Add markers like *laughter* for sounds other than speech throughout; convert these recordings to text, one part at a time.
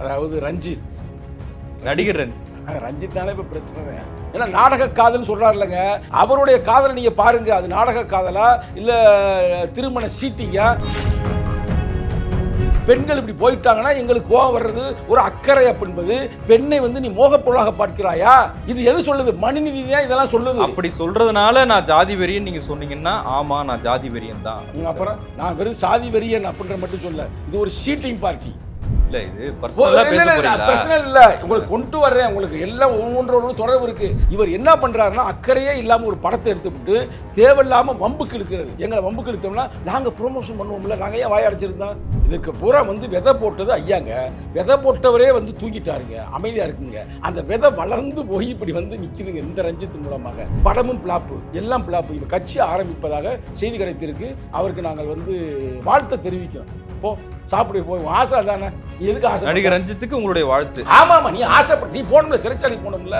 அதாவது ரஞ்சித். நடிகர் ரன் *laughs* ரஞ்சித் தானே இப்ப பிரச்சனை. ஏன்னா நாடக காதல் சொல்றாரு இல்லைங்க அவருடைய காதலை நீங்க பாருங்க. அது நாடக காதலா? இல்ல திருமண சீட்டிங்கா? பெண்கள் இப்படி போயிட்டாங்கன்னா எங்களுக்கு கோபம் வர்றது ஒரு அக்கறை அப்படின்பது பெண்ணை வந்து நீ மோகப்பொருளாக பார்க்கிறாயா? இது எது சொல்லுது? மனுநீதி தான் இதெல்லாம் சொல்லுது. அப்படி சொல்றதுனால நான் ஜாதி வெறியன் நீங்க சொன்னீங்கன்னா ஆமா நான் ஜாதி வெறியன் தான். அப்புறம் நான் வெறும் சாதி வெறியன் அப்படின்ற மட்டும் சொல்ல. இது ஒரு ஷீட்டிங் பார்ட்டி. இல்ல இது பர்சனலா பேச போறீங்களா? பிரச்சனை இல்ல. உங்களுக்கு கொண்டு வர்றேன் உங்களுக்கு எல்லாம் ஒவ்வொன்றோட தொடர்பு இருக்கு. இவர் என்ன பண்றாருன்னா அக்கறையே இல்லாம ஒரு படத்தை எடுத்துவிட்டு தேவையில்லாம வம்புக்கு இழுக்கிறது எங்களை வம்புக்கு இழுத்தோம்னா நாங்க ப்ரொமோஷன் பண்ணுவோம்ல நாங்க ஏன் வாய அடிச்சிருந்தோம் இதுக்கு பூரா வந்து விதை போட்டது ஐயாங்க. விதை போட்டவரே வந்து தூங்கிட்டாருங்க. அமைதியா இருக்குங்க. அந்த விதை வளர்ந்து போய் இப்படி வந்து நிக்குதுங்க இந்த ரஞ்சித் மூலமாக. படமும் பிளாப்பு எல்லாம் பிளாப்பு இப்ப கட்சி ஆரம்பிப்பதாக செய்தி கிடைத்திருக்கு. அவருக்கு நாங்கள் வந்து வாழ்த்தை தெரிவிக்கிறோம். போ. சாப்பிடு போய் ஆசை தானே? எதுக்கு ஆசை நடிகர் ரஞ்சித்துக்கு உங்களுடைய வாழ்த்து. ஆமாமா நீ ஆசைப்பட்ட நீ போகணும்ல சிறைச்சாலைக்கு போகணும்ல.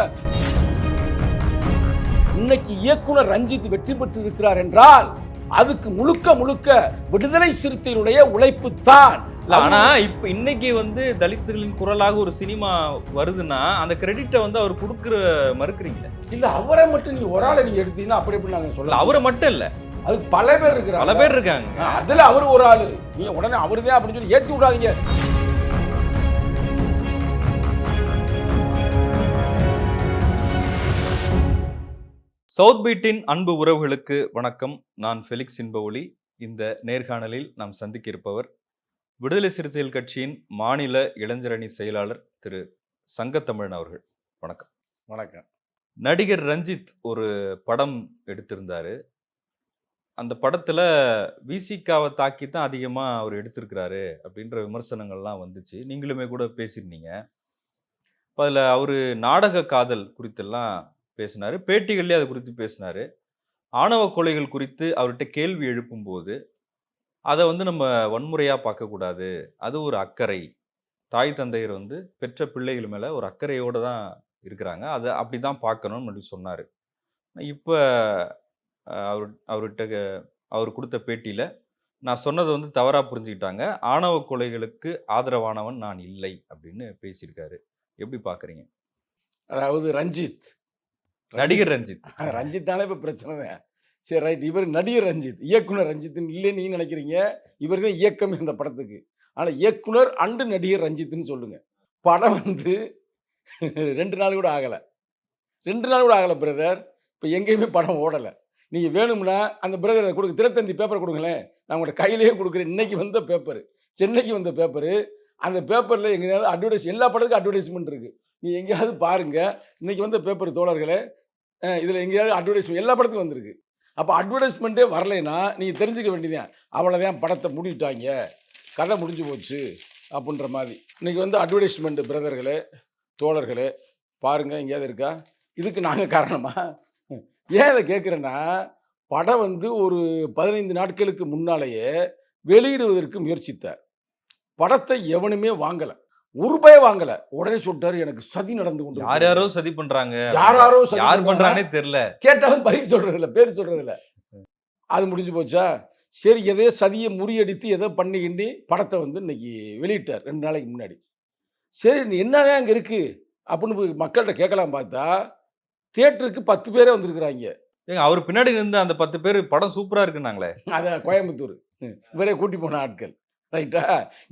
இன்னைக்கு இயக்குனர் ரஞ்சித் வெற்றி பெற்று இருக்கிறார் என்றால் அதுக்கு முழுக்க முழுக்க விடுதலை சிறுத்தைகளுடைய உழைப்பு தான் ஆனா இப்ப இன்னைக்கு வந்து தலித்துகளின் குரலாக ஒரு சினிமா வருதுன்னா அந்த கிரெடிட்டை வந்து அவர் கொடுக்குற மறுக்கிறீங்க இல்ல அவரை மட்டும் நீ ஒரு ஆளை நீ எடுத்தீங்கன்னா அப்படி எப்படி நாங்க சொல்லலாம் அவரை மட்டும் இல்ல. அது பல பேர் இருக்கிறாங்க. பல பேர் இருக்காங்க. அதுல அவர் ஒரு ஆளு. நீ உடனே அவருதான் அப்படின்னு சொல்லி ஏத்தி விடாதீங்க. சவுத் பீட்டின் அன்பு உறவுகளுக்கு வணக்கம். நான் ஃபெலிக்ஸ் இன்பஒளி இந்த நேர்காணலில் நாம் சந்திக்க இருப்பவர் விடுதலை சிறுத்தைகள் கட்சியின் மாநில இளைஞரணி செயலாளர் திரு சங்கத்தமிழன் அவர்கள். வணக்கம். வணக்கம். நடிகர் ரஞ்சித் ஒரு படம் எடுத்திருந்தாரு. அந்த படத்துல விசிகாவை தாக்கி தான் அதிகமா அவர் எடுத்திருக்கிறாரு அப்படின்ற விமர்சனங்கள்லாம் வந்துச்சு. நீங்களுமே கூட பேசியிருந்தீங்க. இப்போ அதில் அவர் நாடக காதல் குறித்தெல்லாம் பேசினாரு. பேட்டிகள்லேயே அது குறித்து பேசினாரு. ஆணவ கொலைகள் குறித்து அவர்கிட்ட கேள்வி எழுப்பும்போது அதை வந்து நம்ம வன்முறையாக பார்க்கக்கூடாது. அது ஒரு அக்கறை. தாய் தந்தையர் வந்து பெற்ற பிள்ளைகள் மேலே ஒரு அக்கறையோடு தான் இருக்கிறாங்க. அதை அப்படி தான் பார்க்கணும்னு சொல்லி சொன்னார். இப்போ அவர் அவர்கிட்ட அவர் கொடுத்த பேட்டியில் நான் சொன்னதை வந்து தவறாக புரிஞ்சுக்கிட்டாங்க. ஆணவ கொலைகளுக்கு ஆதரவானவன் நான் இல்லை அப்படின்னு பேசியிருக்காரு. எப்படி பார்க்குறீங்க அதாவது ரஞ்சித். நடிகர் ரஞ்சித். ரஞ்சித் தானே இப்போ பிரச்சனை சரி ரைட் இவர் நடிகர் ரஞ்சித். இயக்குனர் ரஞ்சித்னு இல்லைன்னு நீங்கள் நினைக்கிறீங்க? இவர் தான் இயக்கம் இந்த படத்துக்கு. ஆனால் இயக்குனர் அண்டு நடிகர் ரஞ்சித்னு சொல்லுங்க. படம் வந்து ரெண்டு நாள் கூட ஆகலை. ரெண்டு நாள் கூட ஆகலை பிரதர் இப்போ எங்கேயுமே படம் ஓடலை. நீங்கள் வேணும்னா அந்த பிரதரை கொடுங்க திறத்தந்தி பேப்பர் கொடுங்களேன். நான் உங்கள்கிட்ட கையிலேயே கொடுக்குறேன். இன்றைக்கி வந்த பேப்பர் சென்னைக்கு வந்த பேப்பரு அந்த பேப்பரில் எங்கேயாவது அட்வர்டைஸ் எல்லா படத்துக்கும் அட்வர்டைஸ்மெண்ட் இருக்குது நீ எங்கேயாவது பாருங்கள் இன்னைக்கு வந்த பேப்பர் தோழர்களே இதில் எங்கேயாவது அட்வர்டைஸ்மெண்ட் எல்லா படத்துக்கும் வந்திருக்கு. அப்போ அட்வர்டைஸ்மெண்ட்டே வரலைன்னா நீங்கள் தெரிஞ்சுக்க வேண்டியதான் அவ்வளோதான் படத்தை மூடிட்டாங்க. கதை முடிஞ்சு போச்சு அப்படின்ற மாதிரி. இன்னைக்கு வந்து அட்வர்டைஸ்மெண்ட்டு பிரதர்களே தோழர்களே பாருங்கள் எங்கேயாவது இருக்கா? இதுக்கு நாங்கள் காரணமாக ஏன் இதை கேட்குறேன்னா படம் வந்து ஒரு பதினைந்து நாட்களுக்கு முன்னாலேயே வெளியிடுவதற்கு முயற்சித்தார். படத்தை எவனுமே வாங்கலை. ஒரு ரூபாய் வாங்கலை. உடனே சொல்லிட்டாரு எனக்கு சதி நடந்து கொண்டு யார். யாரோ சதி பண்றாங்க. சதி யார் பண்றாங்க. பண்றாங்கன்னே தெரியல. கேட்டாலும் பதில் சொல்றது இல்ல பேர் சொல்றது இல்ல. அது முடிஞ்சு போச்சா? சரி எதையோ சதியை முறியடித்து எதோ பண்ணிக்கிண்டி படத்தை வந்து இன்னைக்கு வெளியிட்டார் ரெண்டு நாளைக்கு முன்னாடி. சரி நீ என்னதான் அங்கே இருக்கு? அப்படின்னு மக்கள்கிட்ட கேட்கலாம் பார்த்தா தியேட்டருக்கு பத்து பேரே வந்திருக்கிறாங்க. ஏங்க அவர் பின்னாடி இருந்த அந்த பத்து பேர் படம் சூப்பரா இருக்குன்னாங்களே? அதை கோயம்புத்தூர். இவரே கூட்டி போன ஆட்கள். ரைட்டா?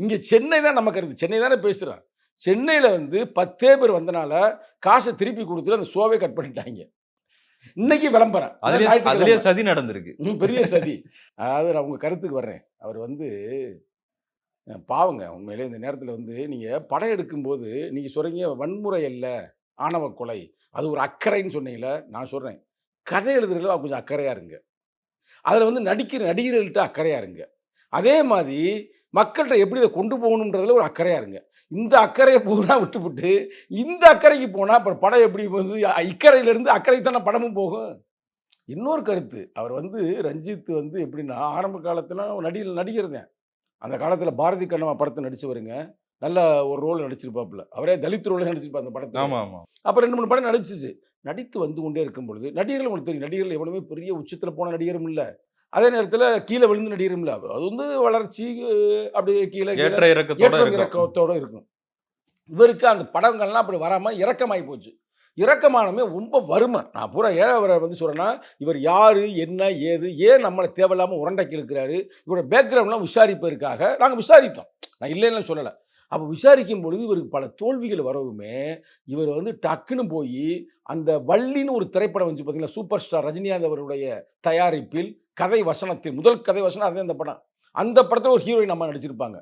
இங்கே சென்னை தான் நம்ம கருத்து சென்னை தானே பேசுகிறான் சென்னையில் வந்து பத்தே பேர் வந்தனால காசை திருப்பி கொடுத்துட்டு அந்த ஷோவே கட் பண்ணிட்டாங்க. இன்னைக்கு விளம்பரம். அதுலயே சதி நடந்திருக்கு. பெரிய சதி. அதாவது உங்கள் கருத்துக்கு வர்றேன். அவர் வந்து பாவங்க. உண்மையிலே இந்த நேரத்தில் வந்து நீங்கள் படம் எடுக்கும்போது நீங்கள் சொல்கிறீங்க வன்முறை அல்ல. ஆணவ கொலை. அது ஒரு அக்கறைன்னு சொன்னீங்கள நான் சொல்கிறேன் கதை எழுதுறதுல கொஞ்சம் அக்கறையாக இருங்க. அதில் வந்து நடிக்கிற நடிகர்கள்ட்ட அக்கறையாக இருங்க. அதே மாதிரி மக்கள்கிட்ட எப்படி இதை கொண்டு போகணுன்றதுல ஒரு அக்கறையாக இருங்க. இந்த அக்கறையை பூரா விட்டுவிட்டு இந்த அக்கறைக்கு போனால் அப்புறம் படம் எப்படி வந்து இக்கரையிலேருந்து அக்கறைக்கு தானே படமும் போகும்? இன்னொரு கருத்து. அவர் வந்து ரஞ்சித் வந்து எப்படின்னா ஆரம்ப காலத்தில் நடிகர் நடிகர் தான். அந்த காலத்தில் பாரதி கண்ணம்மா படத்தை நடித்து வருங்க நல்ல ஒரு ரோல் நடிச்சிருப்பாப்புல. அவரே தலித் ரோல் நடிச்சிருப்பார் அந்த படத்தை ஆமா ஆமா. அப்போ ரெண்டு மூணு படம் நடிச்சிச்சு. நடித்து வந்து கொண்டே இருக்கும் பொழுது நடிகர்கள் உங்களுக்கு தெரியும் நடிகர்கள் எவ்வளவுமே பெரிய உச்சத்தில் போன நடிகரும் இல்லை. அதே நேரத்தில் கீழே விழுந்து நடிகரும் இல்லை. அது வந்து வளர்ச்சி அப்படியே கீழே ஏற்ற இறக்கத்தோட இருக்கும். இவருக்கு அந்த படங்கள்லாம் அப்படி வராமல் இறக்கமாகி போச்சு. இறக்கமானமே ரொம்ப வறுமை. நான் பூரா ஏழவரை வந்து சொல்கிறேன்னா இவர் யார் என்ன ஏது ஏன் நம்மளை தேவையில்லாமல் உரண்டைக்கு இருக்கிறாரு இவரோட பேக்ரவுண்ட்லாம் விசாரிப்பதற்காக நாங்கள் விசாரித்தோம். நான் இல்லைன்னு சொல்லலை. அப்போ விசாரிக்கும் பொழுது இவருக்கு பல தோல்விகள் வரவுமே இவர் வந்து டக்குன்னு போய் அந்த வள்ளின்னு ஒரு திரைப்படம் வந்து பார்த்தீங்களா சூப்பர் ஸ்டார் ரஜினிகாந்த் அவருடைய தயாரிப்பில் கதை வசனத்தில் முதல் கதை வசனம் அதே அந்த படம். அந்த படத்தில் ஒரு ஹீரோயின் அம்மா நடிச்சிருப்பாங்க.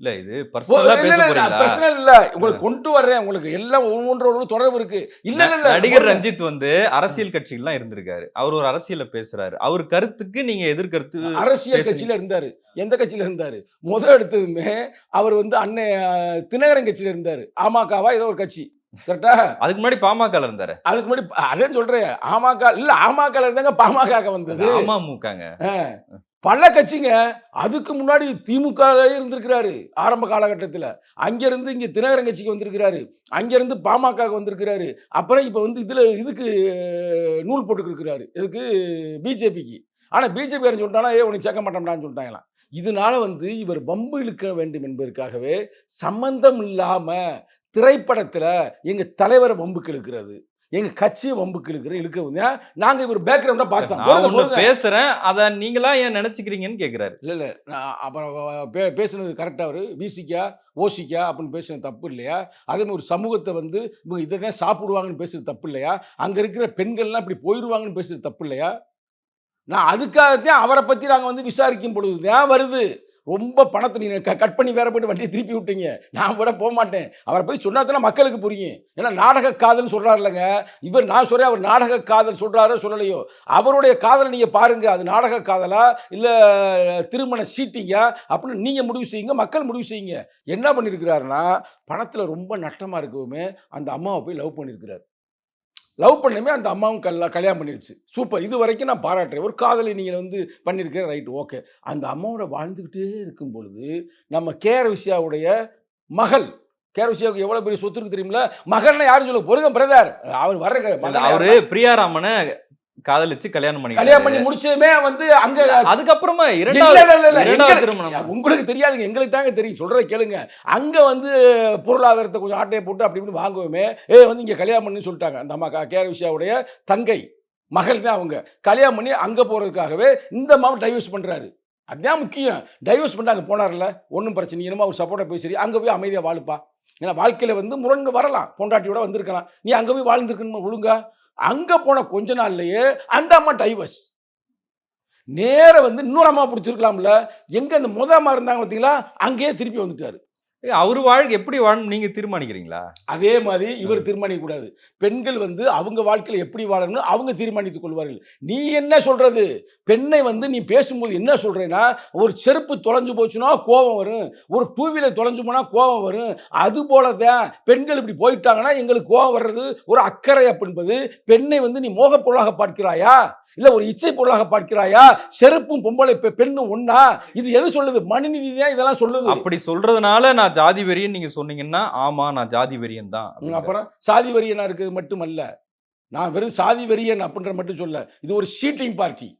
இல்ல இது பர்சனலா பேச போறீங்களா? பிரச்சனை இல்ல. உங்களுக்கு கொண்டு வர்றேன். உங்களுக்கு எல்லாம் ஒவ்வொன்று ஒன்று தொடர்பு இருக்கு. இல்ல இல்ல நடிகர் ரஞ்சித் வந்து அரசியல் கட்சிகள்லாம் இருந்திருக்காரு. அவர் ஒரு அரசியல பேசுறாரு. அவர் கருத்துக்கு நீங்க எதிர்கருத்து அரசியல். கட்சியில இருந்தாரு. எந்த கட்சியில இருந்தாரு? முதல் எடுத்ததுமே அவர் வந்து அண்ணன் தினகரன் கட்சியில இருந்தாரு. அமகவா ஏதோ ஒரு கட்சி. கரெக்டா? அதுக்கு முன்னாடி பாமக இருந்தாரு. அதுக்கு முன்னாடி அதே சொல்றேன். அமக இல்ல அமக இருந்தாங்க பாமக வந்தது. அமமுகங்க பல கட்சிங்க அதுக்கு முன்னாடி திமுக இருந்திருக்கிறாரு. ஆரம்ப காலகட்டத்தில். அங்கேருந்து இங்கே தினகரன் கட்சிக்கு வந்திருக்கிறாரு. அங்கேருந்து பாமக வந்திருக்கிறாரு. அப்புறம் இப்போ வந்து இதில் இதுக்கு நூல் போட்டுக்கிருக்கிறாரு. இதுக்கு பிஜேபிக்கு. ஆனால் பிஜேபி சொல்லிட்டானா ஏ உனக்கு சேர்க்க மாட்டோம்டான்னு சொல்லிட்டாங்களாம். இதனால வந்து இவர் பம்பு இழுக்க வேண்டும் என்பதற்காகவே சம்பந்தம் இல்லாமல் திரைப்படத்தில் எங்கள் தலைவரை பம்புக்கு இழுக்கிறது. எங்கள் கட்சியை வம்புக்கு இழுக்கிற இழுக்க நாங்கள் இவர் பேக்ரவுண்டாக பார்த்தோம் நான். பேசுறேன். அத நீங்களா ஏன் நினைச்சுக்கிறீங்கன்னு கேக்குறாரு. இல்லை இல்லை. நான் அப்புறம் பே பேசுனது கரெக்டாக அவர். விசிக்கா ஓசிக்கா அப்படின்னு பேசுனது தப்பு இல்லையா? அதே ஒரு சமூகத்தை வந்து இவங்க இதை தான் சாப்பிடுவாங்கன்னு பேசுறது தப்பு இல்லையா? அங்கே இருக்கிற பெண்கள்லாம் இப்படி போயிடுவாங்கன்னு பேசுறது தப்பு இல்லையா? நான் அதுக்காகத்தான் அவரை பற்றி நாங்கள் வந்து விசாரிக்கும் பொழுது தான் வருது. ரொம்ப பணத்தை நீங்கள் கட் பண்ணி வேற போயிட்டு வண்டியை திருப்பி விட்டீங்க. நான் கூட போக மாட்டேன். அவரை பற்றி சொன்னா மக்களுக்கு புரியும். ஏன்னா நாடக காதல் சொல்கிறாரு இல்லைங்க இவர் நான் சொல்கிறேன் அவர் நாடக காதல் சொல்கிறாரோ சொல்லலையோ. அவருடைய காதலை நீங்கள் பாருங்கள் அது நாடக காதலா? இல்லை திருமண சீட்டிங்கா? அப்படின்னு நீங்கள் முடிவு செய்யுங்க. மக்கள் முடிவு செய்யுங்க. என்ன பண்ணியிருக்கிறாருன்னா பணத்தில் ரொம்ப நட்டமாக இருக்கவுமே அந்த அம்மாவை போய் லவ் பண்ணியிருக்கிறார் லவ் பண்ணமே அந்த அம்மாவும் கல்ல கல்யாணம் பண்ணிடுச்சு சூப்பர். இது வரைக்கும் நான் பாராட்டுறேன். ஒரு காதலை நீங்கள் வந்து பண்ணியிருக்கேன் ரைட் ஓகே. அந்த அம்மாவோட வாழ்ந்துக்கிட்டே இருக்கும் பொழுது நம்ம கேர விஷயாவுடைய மகள் கேர விஷயாவுக்கு எவ்வளோ பெரிய சொத்து இருக்கு தெரியுமில மகள்னா யாரும் சொல்லுங்க. பொருங்க பிரதர். அவர் வர்ற அவரு பிரியாராமனை காதலிச்சு கல்யாணம் பண்ணி கல்யாணம் பண்ணி முடிச்சதுமே வந்து அங்க அதுக்கப்புறமா இரண்டாவது திருமணம். உங்களுக்கு தெரியாதுங்க எங்களுக்கு தாங்க தெரியும். சொல்றதை கேளுங்க. அங்க வந்து பொருளாதாரத்தை கொஞ்சம் ஆட்டையை போட்டு அப்படி இப்படி வாங்குவோமே. ஏ வந்து இங்க கல்யாணம் பண்ணி சொல்லிட்டாங்க. அந்த அம்மா கே விஷயாவுடைய தங்கை மகள் தான் அவங்க. கல்யாணம் பண்ணி அங்க போறதுக்காகவே இந்த அம்மாவை டைவர்ஸ் பண்றாரு. அதுதான் முக்கியம். டைவர்ஸ் பண்ணி அங்கே போனார்ல ஒன்றும் பிரச்சனை. என்னமோ அவர் சப்போர்ட்டாக போய் சரி அங்கே போய் அமைதியாக வாழுப்பா. ஏன்னா வாழ்க்கையில் வந்து முரண்டு வரலாம். பொண்டாட்டியோட வந்திருக்கலாம். நீ அங்கே போய் வாழ்ந்துருக்கணுமா? ஒழுங்கா அங்கே போன கொஞ்ச நாள்லையே அந்த அம்மா டைவர்ஸ் நேர வந்து இன்னொரு அம்மா பிடிச்சிருக்கலாம்ல. எங்கே அந்த முத அம்மா இருந்தாங்க பார்த்தீங்களா அங்கேயே திருப்பி வந்துட்டார். அவரு வாழ்க்கை எப்படி வாழணும் நீங்க தீர்மானிக்கிறீங்களா? அதே மாதிரி இவர் தீர்மானிக்க கூடாது பெண்கள் வந்து அவங்க வாழ்க்கையில் எப்படி வாழணும்னு அவங்க தீர்மானித்துக் கொள்வார்கள். நீ என்ன சொல்றது? பெண்ணை வந்து நீ பேசும்போது என்ன சொல்றேன்னா ஒரு செருப்பு தொலைஞ்சு போச்சுன்னா கோபம் வரும். ஒரு டூ வீலர் தொலைஞ்சு போனா கோபம் வரும். அது போல தான் பெண்கள் இப்படி போயிட்டாங்கன்னா எங்களுக்கு கோபம் வர்றது ஒரு அக்கறை அப்படின்பது. பெண்ணை வந்து நீ மோகப் பொருளாக பார்க்கிறாயா? இல்ல ஒரு இச்சை பொருளாக பார்க்கிறாயா? செருப்பும் பொம்பளை பெண்ணும் ஒண்ணா? இது எது சொல்லுது? மனுநீதி தான் இதெல்லாம் சொல்லுது. அப்படி சொல்றதுனால நான் ஜாதி வெறியன் நீங்க சொன்னீங்கன்னா ஆமா நான் ஜாதி வெறியன் தான். அப்புறம் சாதி வெறியனா இருக்கிறது மட்டுமல்ல. நான் வெறும் சாதி வெறியன் அப்படின்ற மட்டும் சொல்ல. இது ஒரு ஷீட்டிங் பார்ட்டி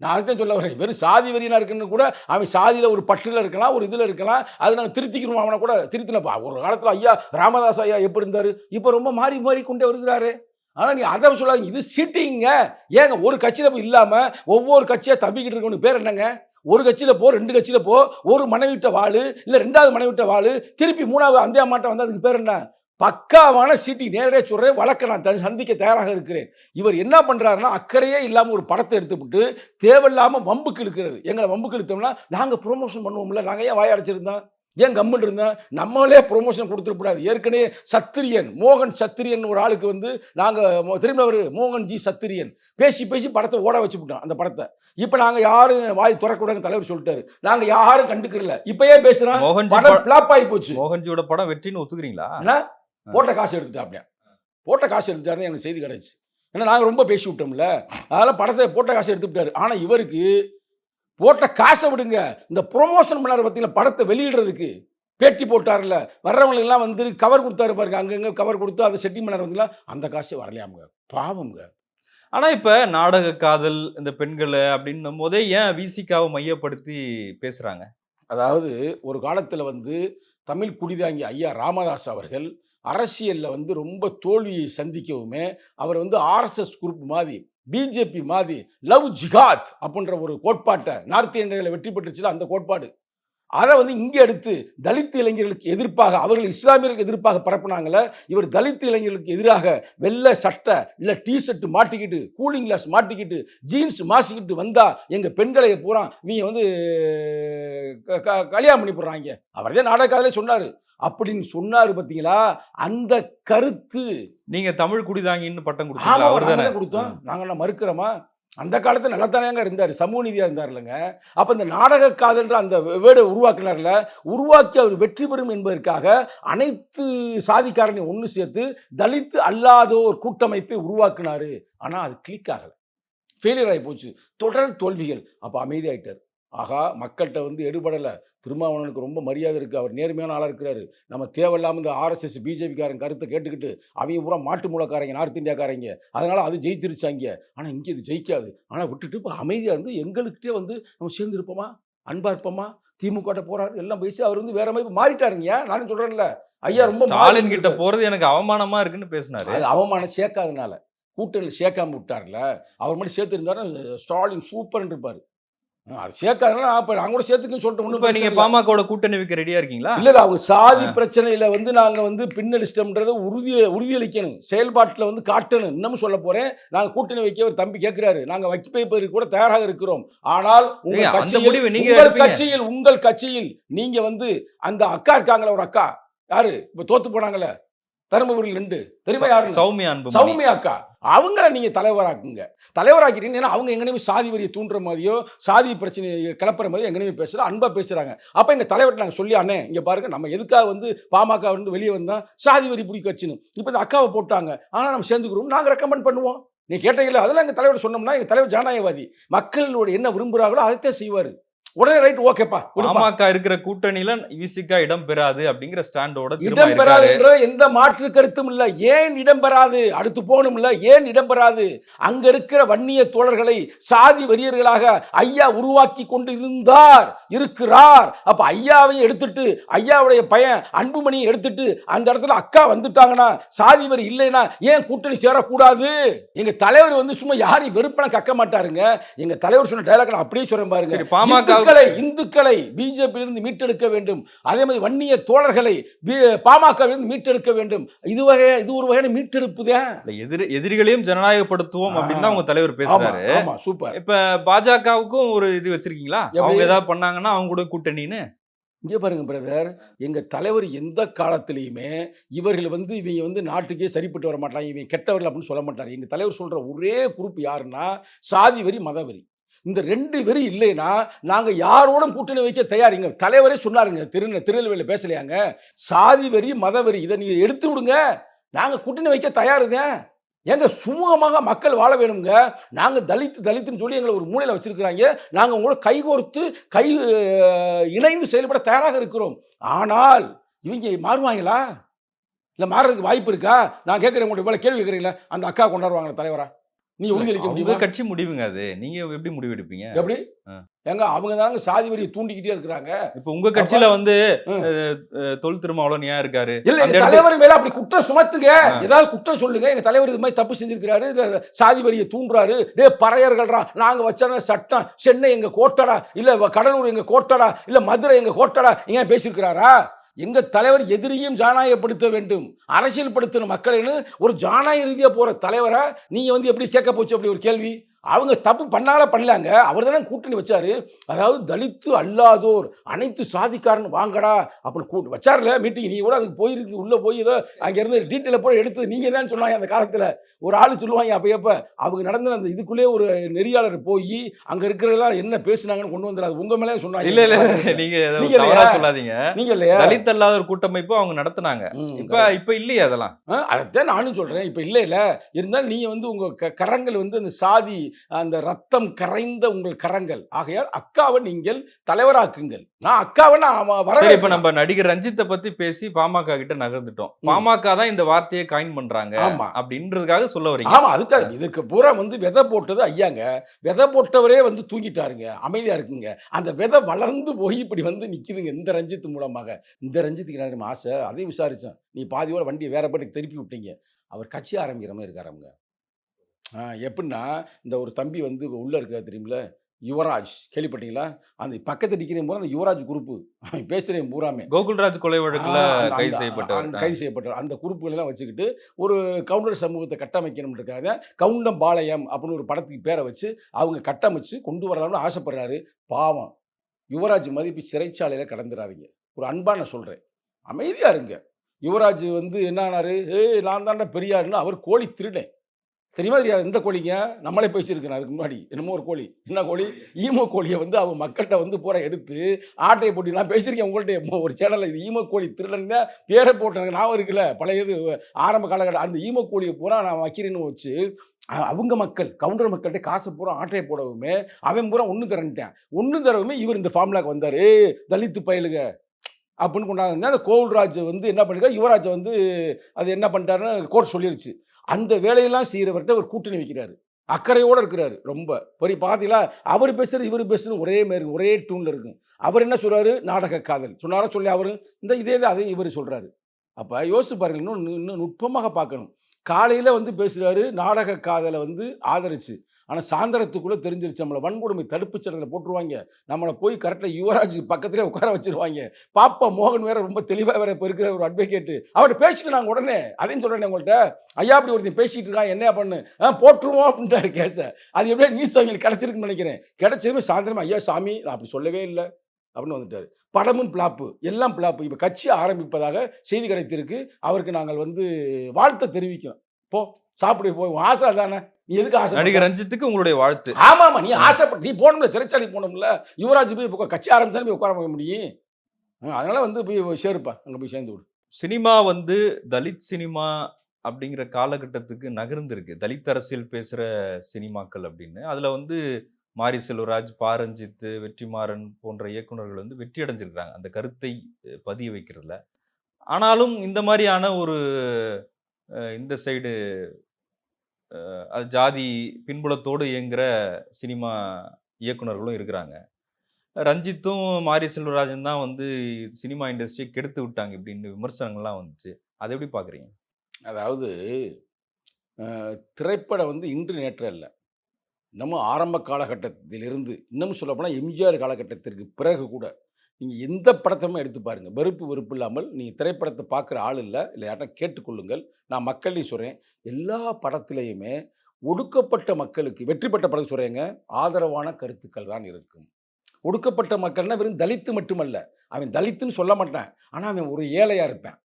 நான் அதுதான் சொல்ல வரேன். வெறும் சாதி வெறியனா இருக்குன்னு கூட அவன் சாதியில் ஒரு பற்றில் இருக்கலாம் ஒரு இதில் இருக்கலாம். அது நாங்கள் திருத்திக்கணும் அவனை கூட திருத்தினப்பா. ஒரு காலத்தில் ஐயா ராமதாஸ் ஐயா எப்படி இருந்தார்? இப்போ ரொம்ப மாறி மாறி கொண்டே வருகிறாரு. ஆனால் நீ அதை சொல்லாதீங்க. இது சீட்டிங்க ஏங்க ஒரு கட்சியில் போய் இல்லாமல் ஒவ்வொரு கட்சியாக தப்பிக்கிட்டு இருக்கவனுக்கு பேர் என்னங்க? ஒரு கட்சியில் போ ரெண்டு கட்சியில் போ ஒரு மனைவிட்ட வாழு இல்லை ரெண்டாவது மனைவிட்ட வாழு திருப்பி மூணாவது அந்த அம்மாட்ட வந்து அதுக்கு பேர் என்ன? பக்காவான சீட்டி நேரடியாக சொல்கிறேன் வழக்கை நான் த- சந்திக்க தயாராக இருக்கிறேன். இவர் என்ன பண்ணுறாருன்னா அக்கறையே இல்லாமல் ஒரு படத்தை எடுத்துவிட்டு தேவையில்லாமல் வம்புக்கு இழுக்கிறது. எங்களை வம்புக்கு இழுத்தோம்னா நாங்கள் ப்ரொமோஷன் பண்ணுவோம்ல. நாங்கள் ஏன் வாய் அடைச்சிருந்தோம்? ஏன் கம்முன்னு இருந்தோம் நம்மளே ப்ரொமோஷன் கொடுத்துடக்கூடாது ஏற்கனவே சத்திரியன் மோகன் சத்திரியன் ஒரு ஆளுக்கு வந்து நாங்கள் திரும்ப அவர்? மோகன் ஜி சத்திரியன். பேசி பேசி படத்தை ஓட வச்சுவிட்டோம் அந்த படத்தை. இப்போ நாங்கள் யாரும் வாய் திறக்கூடாதுன்னு தலைவர் சொல்லிட்டாரு. நாங்கள் யாரும் கண்டுக்கிறல. இப்போ ஏன் பேசுகிறோம் மோகன்ஜி படம் ஃப்ளாப் ஆகி போச்சு. மோகன்ஜியோட படம் வெற்றின்னு ஒத்துக்கிறீங்களா? என்ன? போட்ட காசு எடுத்துட்டாப்லையா போட்ட காசு எடுத்துட்டாருன்னு எனக்கு செய்தி கிடைச்சு. ஏன்னா நாங்கள் ரொம்ப பேசி விட்டோம்ல. அதனால் படத்தை போட்ட காசு எடுத்துக்கிட்டாரு ஆனால் இவருக்கு போட்ட காசை விடுங்க. இந்த ப்ரொமோஷன் பண்ணார் பார்த்தீங்களா படத்தை வெளியிடுறதுக்கு பேட்டி போட்டார்ல வர்றவங்களுக்கெல்லாம் வந்து கவர் கொடுத்தாரு பாருங்க. அங்கங்கே கவர் கொடுத்து அதை செட்டிங் பண்ணார் பார்த்தீங்களா அந்த காசே வரலையாமுங்க பாவம்ங்க ஆனா இப்ப நாடக காதல் இந்த பெண்களை அப்படின்னும் போதே ஏன் விசிகாவை மையப்படுத்தி பேசுறாங்க? அதாவது ஒரு காலத்தில் வந்து தமிழ் குடிதாங்கி ஐயா ராமதாஸ் அவர்கள் அரசியலில் வந்து ரொம்ப தோல்வியை சந்திக்கவுமே அவர் வந்து ஆர்எஸ்எஸ் குரூப் மாதிரி பிஜேபி மாதிரி லவ் ஜிகாத் அப்படின்ற ஒரு கோட்பாட்டை நார்த் இந்தியாவில் வெற்றி பெற்றுச்சுல அந்த கோட்பாடு. அதை வந்து இங்கே எடுத்து தலித் இளைஞர்களுக்கு எதிர்ப்பாக அவர்கள் இஸ்லாமியர்களுக்கு எதிர்ப்பாக பரப்புனாங்கள இவர் தலித் இளைஞர்களுக்கு எதிராக வெள்ளை சட்டை இல்லை டிஷர்ட் மாட்டிக்கிட்டு கூலிங் கிளாஸ் மாட்டிக்கிட்டு ஜீன்ஸ் மாசிக்கிட்டு வந்தா எங்கள் பெண்களை பூரா இவங்க வந்து கல்யாணம் பண்ணி போடுறாங்க. அவர் தான் நாடகாவிலே சொன்னார். அப்படின்னு சொன்னார் பார்த்தீங்களா? அந்த கருத்து. நீங்க தமிழ் குடிதாங்கின்னு பட்டம் கொடுத்தீங்களா? அவர் தானே? கொடுத்தோம். நாங்க என்ன மறுக்கிறோமா? அந்த காலத்தில் நல்லத்தானேங்க இருந்தார். சமூக நீதியாக இருந்தார் இல்லைங்க அப்போ இந்த நாடக காதல்ன்ற அந்த வேர்டை உருவாக்கினார்ல உருவாக்கி அவர் வெற்றி பெறும் என்பதற்காக அனைத்து சாதிக்காரனையும் ஒன்று சேர்த்து தலித்து அல்லாதோர் கூட்டமைப்பை உருவாக்கினார். ஆனால் அது கிளிக் ஆகலை. ஃபெயிலியர் ஆகி போச்சு. தொடர் தோல்விகள். அப்போ அமைதியாயிட்டார். ஆகா மக்கள்கிட்ட வந்து எடுபடலை. திருமாவளவனுக்கு ரொம்ப மரியாதை இருக்குது அவர் நேர்மையான ஆளாக இருக்கிறாரு. நம்ம தேவையில்லாமல் இந்த ஆர்எஸ்எஸ் பிஜேபிக்காரன் கருத்தை கேட்டுக்கிட்டு அவங்க பூரா மாட்டு மூலக்காரங்க நார்த் இந்தியாக்காரங்க. அதனால் அது ஜெயிச்சிருச்சாங்க ஆனால் இங்கே இது ஜெயிக்காது. ஆனால் விட்டுட்டு இப்போ அமைதியாக இருந்து எங்கள்கிட்டே வந்து நம்ம சேர்ந்து இருப்போமா? அன்பா இருப்போமா? திமுக போறாரு. எல்லாம் பேசி அவர் வந்து வேற மாதிரி மாறிட்டாருங்க. நான் சொல்றேன்ல. ஐயா ரொம்ப ஸ்டாலின் கிட்ட. போறது எனக்கு அவமானமா இருக்குன்னு பேசினாரு. அது அவமானம் சேர்க்காதனால. கூட்டணியில் சேர்க்காம விட்டார்ல. அவர் மட்டும் சேர்த்துருந்தாரு ஸ்டாலின் சூப்பர்னு இருப்பாரு. அது சேர்க்காதனால அப்போ நான் கூட சேர்த்துக்குன்னு சொல்லிட்டு ஒன்றும் இப்ப நீங்க பாமகவோட கூட்டணி வைக்க ரெடியா இருக்கீங்களா? இல்ல அவங்க சாதி பிரச்சனையில வந்து நாங்க வந்து பின்னடிச்சிட்டோம்ன்றத உறுதி உறுதியளிக்கணும். செயல்பாட்டுல வந்து காட்டணும். இன்னமும் சொல்ல போறேன். நாங்க கூட்டணி வைக்க ஒரு தம்பி கேட்கிறாரு நாங்க வைப்பதற்கு கூட தயாராக இருக்கிறோம். ஆனால் உங்க ஏங்க, அந்த கட்சியில் முடிவை நீங்க உங்கள். கட்சியில் உங்கள் கட்சியில் நீங்க வந்து அந்த அக்கா இருக்காங்களே ஒரு அக்கா. யாரு? இப்ப தோத்து போனாங்கல்ல தருமபுரியில் ரெண்டு தெரியுமா யாரு சௌமியா அன்பு சௌமியா அக்கா அவங்கள நீங்க தலைவராக்குங்க. தலைவராக்கிட்டீங்க ஏன்னா அவங்க எங்கனையுமே சாதி வரியை தூண்டுற மாதிரியோ சாதி பிரச்சனையை கிளப்புற மாதிரியோ எங்கனையுமே பேசுற அன்பா பேசுறாங்க. அப்ப எங்க தலைவர்கிட்ட நாங்க சொல்லி அண்ணே இங்க பாருங்க நம்ம எதுக்காக வந்து பாமக வந்து வெளியே வந்தா சாதி வரி பிடிக்க வச்சுன்னு. இப்ப இந்த அக்காவை போட்டாங்க ஆனா நம்ம சேர்ந்துக்கிறோம் நாங்க ரெக்கமெண்ட் பண்ணுவோம். நீ கேட்டீங்களா அதெல்லாம் எங்க தலைவர் சொன்னோம்னா எங்க தலைவர் ஜனநாயகவாதி. மக்களோட என்ன விரும்புறாங்களோ அதைத்தான் செய்வாரு. உடனே ரைட் ஓகேப்பா பாமக இருக்கிற கூட்டணியில விசிகா இடம் பெறாது அப்படிங்கிற ஸ்டாண்டோட இடம் பெறாதுன்ற எந்த மாற்று கருத்தும் இல்ல. ஏன் இடம் பெறாது? அடுத்து போகணும்ல ஏன் இடம் பெறாது? அங்க இருக்கிற வன்னிய தோழர்களை சாதி வெறியர்களாக ஐயா உருவாக்கி கொண்டு இருந்தார் இருக்கிறார். அப்ப ஐயாவையும் எடுத்துட்டு ஐயாவுடைய பையன் அன்புமணியை எடுத்துட்டு அந்த இடத்துல அக்கா வந்துட்டாங்கன்னா சாதி வரி இல்லைன்னா ஏன் கூட்டணி சேரக்கூடாது? எங்க தலைவர் வந்து சும்மா யாரையும் வெறுப்பன கக்க மாட்டாருங்க. எங்க தலைவர் சொன்ன டைலாக் அப்படியே சொல்றேன் பாருங்க. பாமக இந்துக்களை இந்துக்களை பிஜேபியிலிருந்து மீட்டெடுக்க வேண்டும். அதே மாதிரி வன்னிய தோழர்களை பாமகவிலிருந்து மீட்டெடுக்க வேண்டும். இது வகை இது ஒரு வகையான மீட்டெடுப்பு தான். எதிரி எதிரிகளையும் ஜனநாயகப்படுத்துவோம் அப்படின்னு தான் உங்க தலைவர் பேசுறாரு. சூப்பர். இப்ப பாஜகவுக்கும் ஒரு இது வச்சிருக்கீங்களா? அவங்க ஏதாவது பண்ணாங்கன்னா அவங்க கூட கூட்டணின்னு? இங்கே பாருங்க பிரதர் எங்க தலைவர் எந்த காலத்திலையுமே இவர்கள் வந்து இவங்க வந்து நாட்டுக்கே சரிப்பட்டு வர மாட்டாங்க இவங்க கெட்டவர்கள் அப்படின்னு சொல்ல மாட்டார். எங்க தலைவர் சொல்ற ஒரே குரூப் யாருன்னா சாதி வரி மத வரி. இந்த ரெண்டு வரி இல்லைன்னா நாங்கள் யாரோட கூட்டணி வைக்க தயாரிங்க. தலைவரே சொன்னாருங்க திரு திருநெல்வேலியில் பேசலையாங்க. சாதி வரி மத வரி இதை நீங்கள் எடுத்து விடுங்க. நாங்கள் கூட்டணி வைக்க தயாருதேன் எங்க சுமூகமாக மக்கள் வாழ வேணுங்க. நாங்கள் தலித்து தலித்துன்னு சொல்லி எங்களை ஒரு மூலையில் வச்சிருக்கிறாங்க. நாங்கள் உங்களோட கைகோர்த்து கை இணைந்து செயல்பட தயாராக இருக்கிறோம். ஆனால் இவங்க மாறுவாங்களா? இல்லை மாறுறதுக்கு வாய்ப்பு இருக்கா? நான் கேட்குறேன் உங்கள்கிட்ட இவ்வளோ கேள்வி கேட்குறீங்களா அந்த அக்கா கொண்டாடுவாங்களா தலைவரா? நீ உறுதியளிக்க உங்க முடியுமா? கட்சி முடிவுங்க அது. நீங்க எப்படி முடிவு எடுப்பீங்க எப்படி? ஆ. ஏங்க அவங்க தாங்க சாதி வரியை தூண்டிக்கிட்டே இருக்கிறாங்க. இப்ப உங்க கட்சியில வந்து தொல் திருமாவளவன் ஏன் இருக்காரு. இல்ல எங்க தலைவர் மேல அப்படி குற்றம் சுமத்துங்க. ஏதாவது குற்றம் சொல்லுங்க. எங்க தலைவர் இது மாதிரி தப்பு செஞ்சிருக்கிறாரு. இல்ல சாதி வரியை தூண்டுறாரு. டே பறையர்கள்ரா நாங்க வச்சத சட்டம் சென்னை எங்க கோட்டடா இல்ல கடலூர் எங்க கோட்டடா இல்ல மதுரை எங்க கோட்டடா ஏன் பேசியிருக்கிறாரா? எங்க தலைவர் எதிரியும் ஜனநாயகப்படுத்த வேண்டும் அரசியல்படுத்தணும் மக்களைன்னு ஒரு ஜனநாயக ரீதியாக போற தலைவரை நீங்க வந்து எப்படி கேட்க போச்சு அப்படி ஒரு கேள்வி? அவங்க தப்பு பண்ணால பண்ணலாங்க. அவர் தானே கூட்டணி வச்சாரு. அதாவது தலித்து அல்லாதோர் அனைத்து சாதிக்காரன் வாங்கடா அப்படி கூட்டு வச்சார்ல மீட்டிங் நீ கூட அதுக்கு போயிருக்கு உள்ள போய் ஏதோ அங்க இருந்து டீட்டெயில போய் எடுத்து நீங்க தான் சொன்னாங்க அந்த காலத்துல. ஒரு ஆளு சொல்லுவாங்க அப்ப எப்ப? அவங்க நடந்த அந்த இதுக்குள்ளே ஒரு நெறியாளர் போய் அங்க இருக்கிறதெல்லாம் என்ன பேசுனாங்கன்னு கொண்டு வந்துடாது. உங்க மேலே சொன்னாங்க. இல்ல இல்ல நீங்க ஏதோ நீங்க தவறா இல்லையா? சொல்லாதீங்க. நீங்க இல்லையா? தலித் அல்லாத ஒரு கூட்டமைப்பு அவங்க நடத்துனாங்க. இப்ப இப்ப இல்லையே அதெல்லாம். அதைத்தான் நானும் சொல்றேன். இப்ப இல்ல இல்ல இருந்தாலும் நீங்க வந்து உங்க க- கரங்கள் வந்து அந்த சாதி அந்த ரத்தம் கரைந்த உங்கள் கரங்கள். ஆகையால் அக்காவை நீங்கள் தலைவராக்குங்கள். நான் அக்காவை நான் சரி இப்ப வர நம்ம நடிகர் ரஞ்சித்தை பத்தி பேசி பாமக கிட்ட நகர்ந்துட்டோம். பாமக தான் இந்த வார்த்தையை காயின் பண்றாங்க ஆமா. அப்படின்றதுக்காக சொல்ல வரீங்க. ஆமா அதுக்காக இதுக்கு பூரா வந்து விதை போட்டது ஐயாங்க. விதை போட்டவரே வந்து தூங்கிட்டாருங்க. அமைதியா இருக்குங்க. அந்த விதை வளர்ந்து போய் இப்படி வந்து நிக்குதுங்க இந்த ரஞ்சித் மூலமாக. இந்த ரஞ்சித்துக்கு தெரியுமா ஆசை? அதையும் விசாரிச்சேன். நீ பாதியோட வண்டியை வேற பாட்டுக்கு திருப்பி விட்டீங்க. அவர் கட்சி ஆரம்பிக்கிற மாதிரி இருக்காருங்க ஆ, எப்படின்னா இந்த ஒரு தம்பி வந்து உள்ள இருக்க தெரியுமில யுவராஜ். கேள்விப்பட்டீங்களா? அந்த பக்கத்து நிற்கிறேன் பூரா அந்த யுவராஜ் குரூப்பு அவன் பேசுகிறேன் பூராமே. கோகுல்ராஜ் கொலை வழக்குல கைது அந்த கைது செய்யப்பட்டவர். அந்த குறிப்புகள் எல்லாம் வச்சுக்கிட்டு ஒரு கவுண்டர் சமூகத்தை கட்டமைக்கணும்ன்றக்காக கவுண்டம் பாளையம் அப்படின்னு ஒரு படத்துக்கு பேரை வச்சு அவங்க கட்டமைச்சு கொண்டு வரலாம்னு ஆசைப்படுறாரு. பாவம். யுவராஜ் மதிப்பு சிறைச்சாலையில் கடந்துடாதீங்க ஒரு அன்பா நான் சொல்கிறேன் அமைதியாக இருங்க. யுவராஜ் வந்து என்ன ஆனாரு? ஏய் நான் தாண்டா பெரியாருன்னு அவர் கோழி திருடேன். தெரியுமா தெரியாது எந்த கோழிங்க? நம்மளே பேசியிருக்கிறேன் அதுக்கு முன்னாடி. என்னமோ ஒரு கோழி. என்ன கோழி? ஈமோ கோழியை வந்து அவங்க மக்கள்கிட்ட வந்து பூரா எடுத்து ஆட்டையை போட்டி நான் பேசியிருக்கேன் உங்கள்கிட்ட. ஒரு சேனலில் இது ஈமோ கோழி திருடன் பேரை போட்டாங்க நான் இருக்குல்ல? பழைய இது ஆரம்ப காலகட்டம் அந்த ஈமோ கோழியை பூரா நான் வைக்கிறேன்னு வச்சு அவங்க மக்கள் கவுண்டர் மக்கள்கிட்ட காசு பூரா ஆட்டையை போடவுமே அவன் பூரா ஒன்று தரன்ட்டேன் ஒன்று தரவுமே இவர் இந்த ஃபார்முலாக்கு வந்தார். தலித்து பயலுக! அப்படின்னு கொண்டாந்து அந்த கோவில்ராஜ் வந்து என்ன பண்ணிருக்கா யுவராஜை வந்து அது என்ன பண்ணிட்டாருன்னு கோர்ட் சொல்லிருச்சு. அந்த வேலையெல்லாம் செய்கிறவர்கிட்ட ஒரு கூட்டணி வைக்கிறாரு. அக்கறையோடு இருக்கிறாரு ரொம்ப. பெரிய பார்த்தீங்களா அவர் பேசுகிறது இவர் பேசுறது ஒரே மாதிரி ஒரே டூனில் இருக்கும் அவர் என்ன சொல்கிறாரு நாடக காதல். சொன்னாரா சொல்லி அவர்? இந்த இதே தான் அதையும் இவர் சொல்கிறாரு அப்போ யோசித்து பாருங்கள் இன்னும் இன்னும் நுட்பமாக பார்க்கணும். காலையில் வந்து பேசுகிறாரு நாடக காதலை வந்து ஆதரிச்சு. ஆனால் சாயந்தரத்துக்குள்ளே தெரிஞ்சிருச்சு. நம்மளை வன்கொடுமை தடுப்புச் சட்டத்தில் போட்டுருவாங்க. நம்மளை போய் கரெக்டாக யுவராஜ் பக்கத்திலே உட்கார வச்சிருவாங்க. பாப்பா மோகன் வேற ரொம்ப தெளிவாக வேற இப்போ இருக்கிற ஒரு அட்வொகேட்டு அவர்கிட்ட பேசிட்டு நாங்கள் உடனே அதையும் சொல்கிறேன் உங்கள்கிட்ட ஐயா அப்படி ஒருத்தன் பேசிட்டு இருக்கான் என்ன பண்ணு? ஆ போட்டுருவோம் அப்படின்ட்டாரு கேஸை அது எப்படியா நியூஸ் அவங்களுக்கு கிடச்சிருக்குன்னு நினைக்கிறேன். கிடச்சதுமே சாயந்தரம் ஐயா சாமி நான் அப்படி சொல்லவே இல்லை அப்படின்னு வந்துட்டார். படமும் பிளாப்பு எல்லாம் பிளாப்பு இப்போ கட்சி ஆரம்பிப்பதாக செய்தி கிடைத்திருக்கு. அவருக்கு நாங்கள் வந்து வாழ்த்தை தெரிவிக்கிறோம். போ சாப்பிடு போய் ஆசை தானே நீ எதுக்கு ஆசை நடிகர் ரஞ்சித்துக்கு உங்களுடைய வாழ்த்து. ஆமாமா நீ ஆசைப்பட்டு நீ போகணும்ல சிறைச்சாலை போகணும்ல. யுவராஜ் போய் இப்போ கட்சி ஆரம்பிச்சாலும் போய் உட்கார முடியும். அதனால வந்து போய் சேருப்பா அங்கே போய் சேர்ந்து விடு. சினிமா வந்து தலித் சினிமா அப்படிங்கிற காலகட்டத்துக்கு நகர்ந்திருக்கு. தலித் அரசியல் பேசுகிற சினிமாக்கள் அப்படின்னு. அதில் வந்து மாரி செல்வராஜ் பாரஞ்சித் வெற்றிமாறன் போன்ற இயக்குனர்கள் வந்து வெற்றி அடைஞ்சிருக்கிறாங்க அந்த கருத்தை பதிய வைக்கிறதுல. ஆனாலும் இந்த மாதிரியான ஒரு இந்த சைடு அது ஜாதி பின்புலத்தோடு இயங்குற சினிமா இயக்குனர்களும் இருக்கிறாங்க. ரஞ்சித்தும் மாரி செல்வராஜன் தான் வந்து சினிமா இண்டஸ்ட்ரியை கெடுத்து விட்டாங்க இப்படின்னு விமர்சனங்கள்லாம் வந்துச்சு. அதை எப்படி பார்க்குறீங்க? அதாவது திரைப்படம் வந்து இன்று நேற்று அல்ல. இன்னமும் ஆரம்ப காலகட்டத்திலிருந்து இன்னமும் சொல்லப்போனால் எம்ஜிஆர் காலகட்டத்திற்கு பிறகு கூட நீங்கள் எந்த படத்தையுமே எடுத்து பாருங்கள் வெறுப்பு வெறுப்பு இல்லாமல் நீங்கள் திரைப்படத்தை பார்க்குற ஆள் இல்லை. இல்லை யார்ட்டா கேட்டுக்கொள்ளுங்கள். நான் மக்களையும் சொல்கிறேன் எல்லா படத்துலேயுமே ஒடுக்கப்பட்ட மக்களுக்கு வெற்றி பெற்ற படம் சொல்கிறேங்க ஆதரவான கருத்துக்கள் தான் இருக்கும். ஒடுக்கப்பட்ட மக்கள்னால் வெறும் தலித்து மட்டுமல்ல. அவன் தலித்துன்னு சொல்ல மாட்டேன். ஆனால் அவன் ஒரு ஏழையாக இருப்பேன்.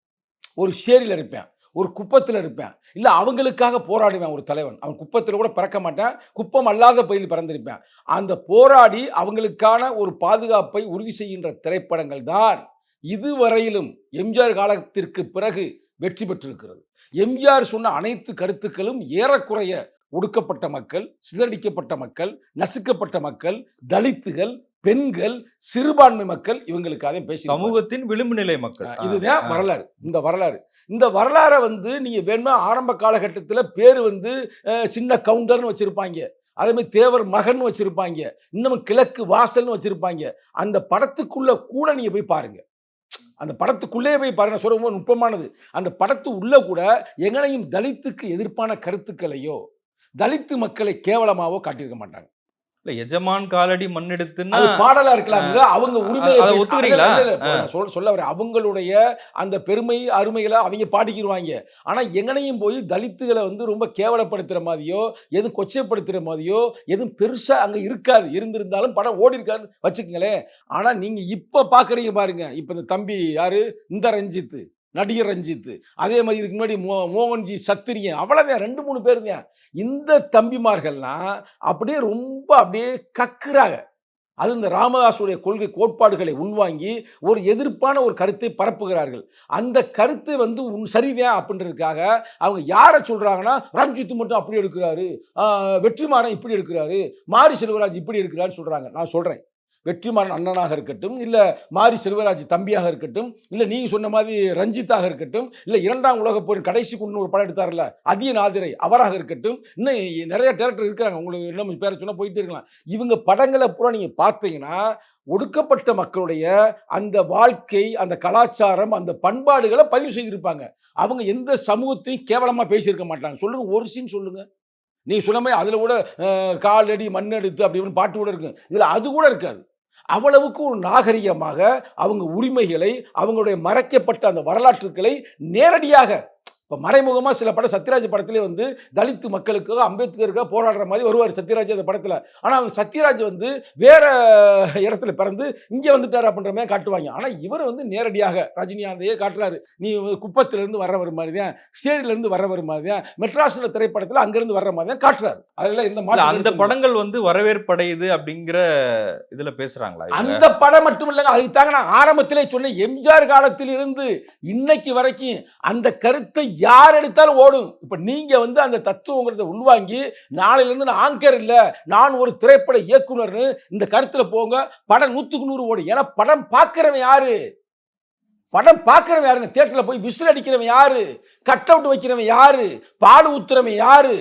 ஒரு ஷேரியில் இருப்பேன். ஒரு குப்பத்தில் இருப்பேன். இல்லை அவங்களுக்காக போராடுவேன் ஒரு தலைவன். அவன் குப்பத்தில் கூட பிறக்க மாட்டேன். குப்பம் அல்லாத பயிரில் பிறந்திருப்பேன். அந்த போராடி அவங்களுக்கான ஒரு பாதுகாப்பை உறுதி செய்கின்ற திரைப்படங்கள் தான் இதுவரையிலும் எம்ஜிஆர் காலத்திற்கு பிறகு வெற்றி பெற்றிருக்கிறது. எம்ஜிஆர் சொன்ன அனைத்து கருத்துக்களும் ஏறக்குறைய ஒடுக்கப்பட்ட மக்கள் சிதறடிக்கப்பட்ட மக்கள் நசுக்கப்பட்ட மக்கள் தலித்துகள் பெண்கள் சிறுபான்மை மக்கள் இவங்களுக்காக பேசி சமூகத்தின் விளிம்பு நிலை மக்கள் இதுதான். வரலாறு. இந்த வரலாறு. இந்த வரலாறை வந்து நீங்க வேணுமா ஆரம்ப காலகட்டத்தில் பேர் வந்து சின்ன கவுண்டர்னு வச்சிருப்பாங்க. அதே மாதிரி தேவர் மகன் வச்சிருப்பாங்க. இன்னும் கிழக்கு வாசல்னு வச்சிருப்பாங்க. அந்த படத்துக்குள்ள கூட நீங்க போய் பாருங்க. அந்த படத்துக்குள்ளே போய் பாருங்க. சொல்ல ரொம்ப நுட்பமானது. அந்த படத்து உள்ள கூட எங்கனையும் தலித்துக்கு எதிர்ப்பான கருத்துக்களையோ தலித்து மக்களை கேவலமாவோ காட்டியிருக்க மாட்டாங்க. இல்ல எஜமான் காலடி மண்ணெடுத்துன்னா பாடலா இருக்கலாம்ங்க அவங்க உரிமையை ஒத்துக்கிறீங்களா? சொல்ல சொல்ல வரேன். அவங்களுடைய அந்த பெருமை அருமைகளை அவங்க பாடிக்கிடுவாங்க ஆனா எங்கனையும் போய் தலித்துகளை வந்து ரொம்ப கேவலப்படுத்துற மாதிரியோ எதுவும் கொச்சைப்படுத்துற மாதிரியோ எதுவும் பெருசா அங்க இருக்காது. இருந்திருந்தாலும் படம் ஓடி இருக்காது வச்சுக்கங்களேன். ஆனா நீங்க இப்ப பாக்குறீங்க பாருங்க. இப்ப இந்த தம்பி யாரு? இந்த ரஞ்சித் நடிகர் ரஞ்சித் அதே மாதிரி இதுக்கு முன்னாடி மோ மோகன்ஜி சத்திரியன் அவ்வளோதான் ரெண்டு மூணு பேர் தான். இந்த தம்பிமார்கள்லாம் அப்படியே ரொம்ப அப்படியே கக்குறாங்க. அது இந்த ராமதாசுடைய கொள்கை கோட்பாடுகளை உள்வாங்கி ஒரு எதிர்ப்பான ஒரு கருத்தை பரப்புகிறார்கள். அந்த கருத்து வந்து உன் சரிதான் அப்படின்றதுக்காக அவங்க யாரை சொல்கிறாங்கன்னா ரஞ்சித் மட்டும் அப்படி எடுக்கிறாரு வெற்றிமாறன் இப்படி எடுக்கிறாரு மாரி செல்வராஜ் இப்படி எடுக்கிறாருன்னு சொல்கிறாங்க நான் சொல்கிறேன் வெற்றிமாறன் அண்ணனாக இருக்கட்டும் இல்லை மாரி செல்வராஜ் தம்பியாக இருக்கட்டும் இல்லை நீங்கள் சொன்ன மாதிரி ரஞ்சித்தாக இருக்கட்டும் இல்லை இரண்டாம் உலகப் போரின் கடைசி கொண்டு ஒரு படம் எடுத்தார்ல அதிய நாதிரை அவராக இருக்கட்டும் இன்னும் நிறைய டேரக்டர் இருக்கிறாங்க. உங்களுக்கு இன்னும் பேரை சொன்னால் போயிட்டே இருக்கலாம். இவங்க படங்களை பூரா நீங்கள் பார்த்தீங்கன்னா ஒடுக்கப்பட்ட மக்களுடைய அந்த வாழ்க்கை அந்த கலாச்சாரம் அந்த பண்பாடுகளை பதிவு செய்திருப்பாங்க. அவங்க எந்த சமூகத்தையும் கேவலமாக பேசியிருக்க மாட்டாங்க. சொல்லுங்கள் ஒரு சீன் சொல்லுங்கள் நீ சொன்ன மாதிரி அதில் கூட காலடி காலடி மண்ணெடுத்து அப்படி இப்படின்னு பாட்டு கூட இருக்கும். இதில் அது கூட இருக்காது. அவ்வளவுக்கு ஒரு நாகரிகமாக அவங்க உரிமைகளை அவங்களுடைய மறைக்கப்பட்ட அந்த வரலாற்றுக்களை நேரடியாக இப்போ மறைமுகமாக சில படம் சத்யராஜ் படத்திலே வந்து தலித்து மக்களுக்காக அம்பேத்கருக்காக போராடுற மாதிரி வருவார் சத்யராஜ் அந்த படத்தில் ஆனால் அவங்க சத்யராஜ் வந்து வேற இடத்துல பிறந்து இங்கே வந்துட்டார் அப்படின்ற மாதிரி காட்டுவாங்க ஆனால் இவர் வந்து நேரடியாக ரஜினிகாந்தையே காட்டுறாரு நீ குப்பத்திலேருந்து வர்றவர் மாதிரி தான் சேரியிலேருந்து வர்றவர் மாதிரி தான் மெட்ராஸில் திரைப்படத்தில் அங்கேருந்து வர்ற மாதிரி தான் காட்டுறாரு அதில் இல்ல, மாற்று அந்த. படங்கள் வந்து வரவேற்படையுது அப்படிங்கிற இதுல பேசுறாங்களா இவங்க? அந்த படம் மட்டும் இல்லைங்க அதுக்கு தாங்க நான் ஆரம்பத்திலே சொன்னேன் எம்ஜிஆர் காலத்தில் இருந்து இன்னைக்கு வரைக்கும் அந்த கருத்தை யார் எடுத்தாலும் ஓடும். இப்ப நீங்க வந்து அந்த தத்துவங்கிறத உள்வாங்கி நாளையில இருந்து நான் ஆங்கர் இல்ல நான் ஒரு திரைப்பட இயக்குனர்னு இந்த கருத்துல போங்க படம் நூத்துக்கு நூறு ஓடும். ஏன்னா படம் பார்க்கிறவன் யாரு? படம் பார்க்கிறவன் யாருங்க? தியேட்டர்ல போய் விசில் அடிக்கிறவன் யாரு? கட் அவுட் வைக்கிறவன் யாரு? பால் ஊத்துறவன் யாரு?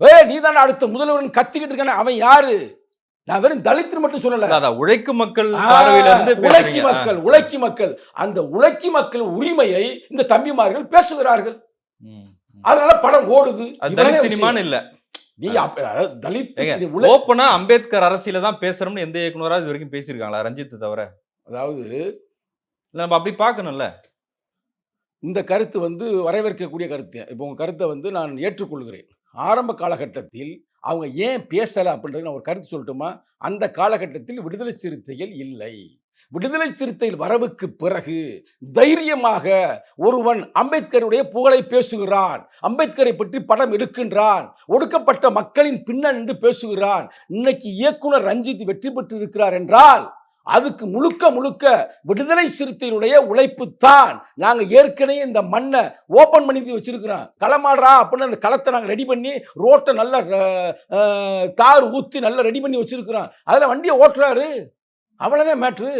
ஏ நீ அடுத்த முதல்வர்னு கத்திக்கிட்டு இருக்கானே அவன் யாரு? நான் வெறும் தலித்து மட்டும் சொல்லல. உழைக்கும் மக்கள் உழைக்கி. மக்கள் உழைக்கி மக்கள். அந்த உழைக்கி மக்கள் உரிமையை இந்த தம்பிமார்கள் பேசுகிறார்கள். அதனால படம் ஓடுது. தலித். சினிமான்னு இல்ல. நீங்க தலித் ஓப்பனா அம்பேத்கர் அரசியல தான் பேசுறோம்னு எந்த இயக்குனராவது இது வரைக்கும் பேசியிருக்காங்களா? ரஞ்சித் தவிர. அதாவது இல்ல நம்ம அப்படி பார்க்கணும்ல. இந்த கருத்து வந்து வரவேற்கக்கூடிய கருத்து. இப்போ உங்க கருத்தை வந்து நான் ஏற்றுக்கொள்கிறேன். ஆரம்ப காலகட்டத்தில் அவங்க ஏன் பேசலை அப்படின்றது நான் ஒரு கருத்து சொல்லட்டுமா? அந்த காலகட்டத்தில் விடுதலை சிறுத்தைகள் இல்லை. விடுதலை சிறுத்தைகள் வரவுக்கு பிறகு தைரியமாக ஒருவன் அம்பேத்கருடைய புகழை பேசுகிறான். அம்பேத்கரை பற்றி படம் எடுக்கின்றான். ஒடுக்கப்பட்ட மக்களின் பின்னணி நின்று பேசுகிறான். இன்னைக்கு இயக்குனர் ரஞ்சித் வெற்றி பெற்று இருக்கிறார் என்றால் அதுக்கு முழுக்க முழுக்க விடுதலை சிறுத்தைகளுடைய உழைப்பு தான் நாங்கள் ஏற்கனவே இந்த மண்ணை ஓப்பன் பண்ணி வச்சிருக்கிறோம். களமாடுறா அப்படின்னு அந்த களத்தை நாங்கள் ரெடி பண்ணி ரோட்டை நல்லா தார் ஊற்றி நல்லா ரெடி பண்ணி வச்சிருக்கிறோம். அதில் வண்டியை ஓட்டுறாரு. அவ்வளோதான் மேட்ரு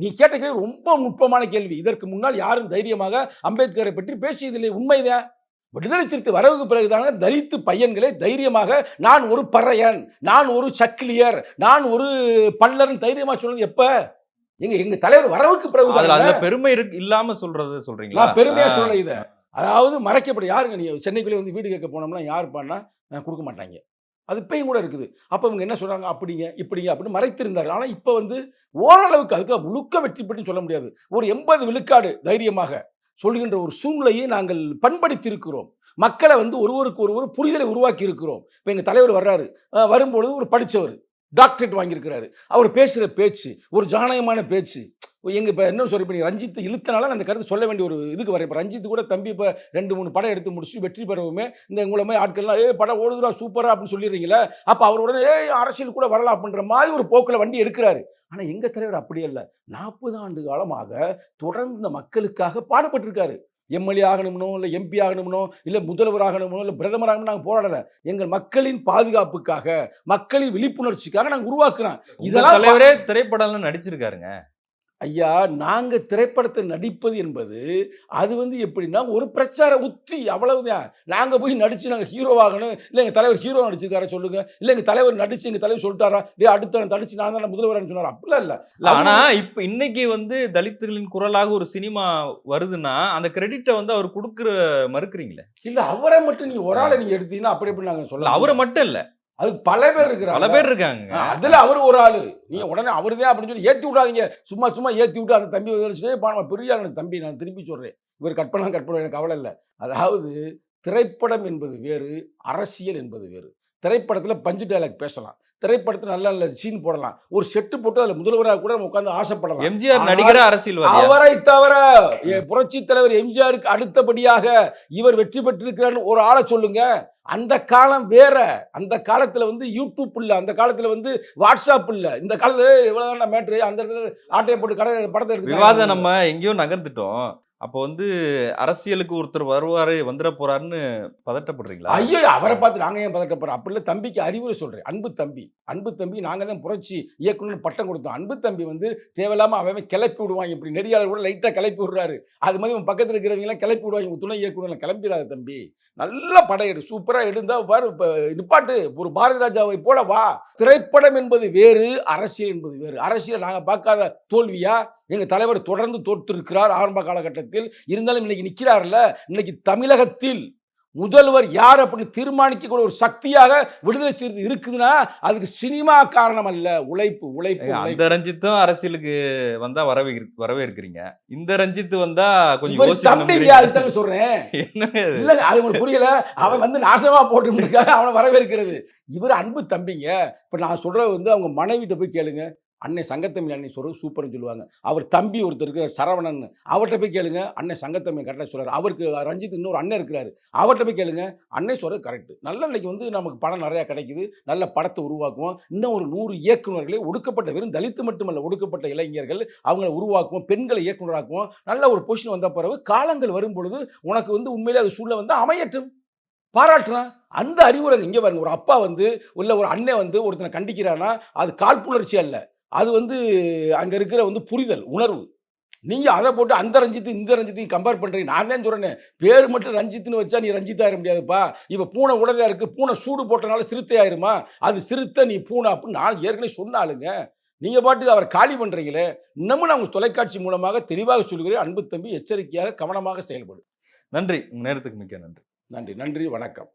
நீ கேட்ட கேள்வி ரொம்ப நுட்பமான கேள்வி. இதற்கு முன்னால் யாரும் தைரியமாக அம்பேத்கரை பற்றி பேசியதில்லை. உண்மைதான். விடுதலை சிறுத்தை வரவுக்கு பிறகுதான தலித்து பையன்களே தைரியமாக நான் ஒரு பறையன் நான் ஒரு சக்கிலியர் நான் ஒரு பல்லர்னு தைரியமா சொன்னது எப்ப? எங்க எங்க தலைவர் வரவுக்கு பிறகு அதுல பெருமை இருக்கு இல்லாம சொல்றது சொல்றீங்களா? பெருமையா. சொல்ல இதை. அதாவது மறைக்கப்பட யாருங்க நீ? சென்னைக்குள்ளே வந்து வீடு கேட்க போனோம்னா யார் பண்ணா கொடுக்க மாட்டாங்க. அது இப்பயும் கூட இருக்குது. அப்போ இவங்க என்ன சொல்கிறாங்க அப்படிங்க இப்படிங்க அப்படின்னு மறைத்திருந்தார்கள். ஆனால் இப்போ வந்து ஓரளவுக்கு அதுக்கு முழுக்க வெற்றி பெற்று சொல்ல முடியாது. ஒரு எண்பது விழுக்காடு தைரியமாக சொல்கின்ற ஒரு சூழ்நிலையை நாங்கள் பண்படுத்தியிருக்கிறோம். மக்களை வந்து ஒருவருக்கு ஒருவர் புரிதலை உருவாக்கி இருக்கிறோம் இப்போ எங்கள் தலைவர் வர்றாரு. வரும்பொழுது ஒரு படித்தவர் டாக்டரேட் வாங்கியிருக்கிறாரு. அவர் பேசுகிற பேச்சு ஒரு ஜானகமான பேச்சு எங்க இப்போ என்ன சொல்ற? இப்போ நீ ரஞ்சித் இழுத்தனால நான் அந்த கருத்து சொல்ல வேண்டிய ஒரு இதுக்கு வரேன். இப்போ ரஞ்சித் கூட தம்பி இப்போ ரெண்டு மூணு படம் எடுத்து முடிச்சு வெற்றி பெறவுமே இந்த உங்களை மாதிரி ஆட்கள்லாம் ஏ படம் ஓடுதுடா சூப்பரா அப்படின்னு சொல்லிடுறீங்களே அப்போ அவர் உடனே ஏ அரசியல் கூட வரலாம் அப்படின்ற மாதிரி ஒரு போக்கில் வண்டி எடுக்கிறாரு. ஆனால் எங்க தலைவர் அப்படி அல்ல. நாற்பது ஆண்டு காலமாக தொடர்ந்து மக்களுக்காக பாடுபட்டிருக்காரு. எம்எல்ஏ ஆகணும்னோ இல்லை எம்பி ஆகணும்னோ இல்லை முதல்வர் ஆகணும்னோ இல்லை பிரதமர் ஆகணும் நாங்கள் போராடலை. எங்கள் மக்களின் பாதுகாப்புக்காக மக்களின் விழிப்புணர்ச்சிக்காக நாங்கள் உருவாக்குறோம். இதெல்லாம் தலைவரே திரைப்படம்லாம் நடிச்சிருக்காருங்க. ஐயா நாங்க திரைப்படத்தை நடிப்பது என்பது அது வந்து எப்படின்னா ஒரு பிரச்சார உத்தி அவ்வளவுதான். நாங்க போய் நடிச்சு நாங்க ஹீரோவாகணும் இல்லை எங்க தலைவர் ஹீரோ நடிச்சிருக்கார சொல்லுங்க. இல்லை எங்க தலைவர் நடிச்சு எங்க தலைவர் சொல்லிட்டாரா? டே அடுத்த நான் நடிச்சு நான் தான் முதல்வர் சொன்னார்? அப்படிலாம் இல்ல. இல்ல ஆனா இப்ப இன்னைக்கு வந்து தலித்துகளின் குரலாக ஒரு சினிமா வருதுன்னா அந்த கிரெடிட்டை வந்து அவர் கொடுக்குற மறுக்கிறீங்களே? இல்ல அவரை மட்டும் நீங்க ஒரு ஆளை நீங்க எடுத்தீங்கன்னா அப்படி எப்படி நாங்க இல்ல சொல்ல அவரை மட்டும் இல்ல. அதுக்கு பல பேர் இருக்கிறாங்க. பல பேர் இருக்காங்க. அதுல அவர் ஒரு ஆளு. நீங்க உடனே அவருதான் அப்படின்னு சொல்லி ஏத்தி விடாதீங்க. சும்மா சும்மா ஏத்தி விட்டு அந்த தம்பி வச்சுட்டு பாருங்க பெரிய தம்பி நான் திருப்பி சொல்றேன். இவர் கட் பண்ணலாம் கட் பண்ண எனக்கு கவலை இல்லை. அதாவது திரைப்படம் என்பது வேறு அரசியல் என்பது வேறு. திரைப்படத்துல பஞ்சு டைலாக் பேசலாம். திரைப்படத்துல நல்ல நல்ல சீன் போடலாம். ஒரு செட்டு போட்டு அதுல முதல்வராக கூட நம்ம உட்காந்து ஆசைப்படலாம். எம்ஜிஆர் நடிகர அரசியல்வாதி அவரை தவிர புரட்சி தலைவர் எம்ஜிஆருக்கு அடுத்தபடியாக இவர் வெற்றி பெற்றிருக்கிறார் ஒரு ஆளை சொல்லுங்க. அந்த காலம் வேற. அந்த காலத்துல வந்து யூடியூப் இல்ல. அந்த காலத்துல வந்து வாட்ஸ்அப் இல்ல. இந்த காலத்துல எவ்வளவுதான் மேட்ரு அந்த இடத்துல ஆட்டையை போட்டு கடை படத்தை எடுத்து விவாதம் நம்ம எங்கேயோ நகர்ந்துட்டோம். அப்போ வந்து அரசியலுக்கு ஒருத்தர் வருவாரு வந்துட போறாருன்னு பதட்டப்படுறீங்களா? ஐயோ அவரை பார்த்து நாங்க ஏன் பதட்டப்படுறோம்? அப்படி இல்லை தம்பிக்கு அறிவுரை சொல்றேன். அன்பு தம்பி. அன்பு தம்பி நாங்க தான் புரட்சி இயக்குனர் பட்டம் கொடுத்தோம். அன்பு தம்பி வந்து தேவையில்லாம அவன் கிளப்பி விடுவாங்க இப்படி நெறியாளர் கூட லைட்டா கிளப்பி விடுறாரு. அது மாதிரி உன் பக்கத்துல இருக்கிறவங்க எல்லாம் கிளப்பி விடுவாங்க. துணை இயக்குனர் கிளம்பிடாத தம்பி. நல்ல படையெடு சூப்பராக எடுந்தால் எடுந்தா பாரு நிப்பாட்டு ஒரு பாரதி ராஜாவை போல வா. திரைப்படம் என்பது வேறு அரசியல் என்பது வேறு. அரசியல் நாங்கள் பார்க்காத தோல்வியா? எங்கள் தலைவர் தொடர்ந்து தோற்றிருக்கிறார் ஆரம்ப காலகட்டத்தில். இருந்தாலும் இன்னைக்கு நிற்கிறார்ல இன்னைக்கு தமிழகத்தில் முதல்வர் யார் அப்படின்னு தீர்மானிக்கக்கூடிய ஒரு சக்தியாக விடுதலை சிறுத்தை இருக்குதுன்னா அதுக்கு சினிமா காரணம் அல்ல. உழைப்பு உழைப்பு. அந்த ரஞ்சித்தும் அரசியலுக்கு வந்தா வரவே வரவேற்கிறீங்க இந்த ரஞ்சித் வந்தா கொஞ்சம் தம்பிங்க அதுதாங்க சொல்றேன்? *laughs* இல்லங்க அது உங்களுக்கு புரியல. அவன் வந்து நாசமா போட்டு அவனை வரவேற்கிறது. இவர் அன்பு தம்பிங்க. இப்ப நான் சொல்றது வந்து அவங்க மனைவிட்ட போய் கேளுங்க. அன்னை சங்கத்தமிழ் அன்னை சொல்கிறது சூப்பர்னு சொல்லுவாங்க. அவர் தம்பி ஒருத்தர் இருக்கிறார் சரவணன். அவர்கிட்ட போய் கேளுங்க அன்னை சங்கத்தமிழ் கரெக்டாக சொல்கிறார் அவருக்கு ரஞ்சித் இன்னொரு அண்ணன் இருக்கிறாரு. அவர்கிட்ட போய் கேளுங்க அன்னை சொல்கிறது கரெக்ட். நல்ல இன்னைக்கு வந்து நமக்கு படம் நிறையா கிடைக்குது. நல்ல படத்தை உருவாக்குவோம். இன்னும் ஒரு நூறு இயக்குநர்களை ஒடுக்கப்பட்ட வெறும் தலித்து மட்டுமல்ல ஒடுக்கப்பட்ட இளைஞர்கள் அவங்களை உருவாக்குவோம். பெண்களை இயக்குனராக்குவோம் நல்ல ஒரு பொசிஷன் வந்த பிறகு காலங்கள் வரும் பொழுது உனக்கு வந்து உண்மையிலே அது சூழ்நிலை வந்து அமையட்டும். பாராட்டலாம். அந்த அறிவுரை இங்கே பாருங்க. ஒரு அப்பா வந்து உள்ள ஒரு அண்ணன் வந்து ஒருத்தனை கண்டிக்கிறான்னா அது காழ்ப்புணர்ச்சி அல்ல. அது வந்து அங்கே இருக்கிற வந்து புரிதல் உணர்வு. நீங்கள் அதை போட்டு அந்த ரஞ்சித்து இந்த ரஞ்சித்தையும் கம்பேர் பண்ணுறீங்க நான் தான் சொல்கிறேன் பேர் மட்டும் ரஞ்சித்துன்னு வச்சா நீ ரஞ்சித் ஆயிட முடியாதுப்பா. இப்போ பூனை உடதையா இருக்குது பூனை சூடு போட்டனால சிறுத்தை ஆயிருமா? அது சிறுத்தை நீ பூனை அப்படின்னு நான் ஏற்கனவே சொன்னாலுங்க நீங்கள் பாட்டுக்கு அவர் காலி பண்ணுறீங்களே இன்னமும் நான் உங்கள் தொலைக்காட்சி மூலமாக தெளிவாக சொல்கிறேன். அன்பு தம்பி எச்சரிக்கையாக கவனமாக செயல்படும் நன்றி. உங்க நேரத்துக்கு மிக்க நன்றி. நன்றி நன்றி வணக்கம்.